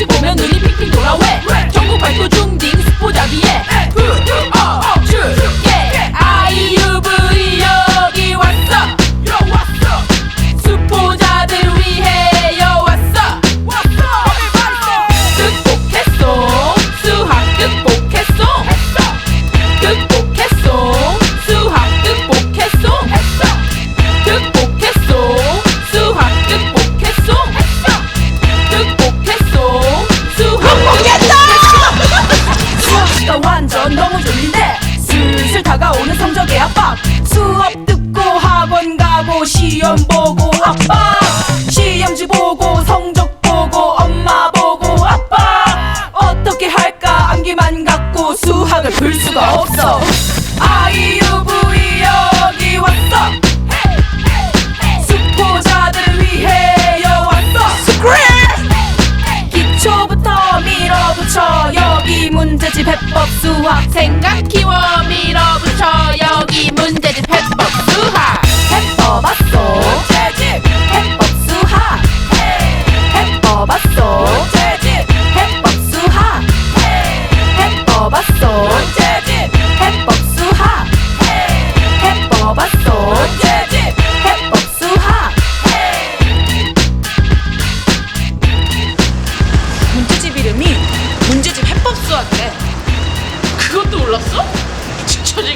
혹시 보면 눈이 성적이 아빠 수업 듣고 학원 가고 시험 보고 아빠 시험지 보고 성적 보고 엄마 보고 아빠 어떻게 할까? 암기만 갖고 수학을 풀 수가 없어. 아이유 문제집 해법 수학 생각 키워 밀어붙여 여기 문제 그것도 몰랐어? 추천이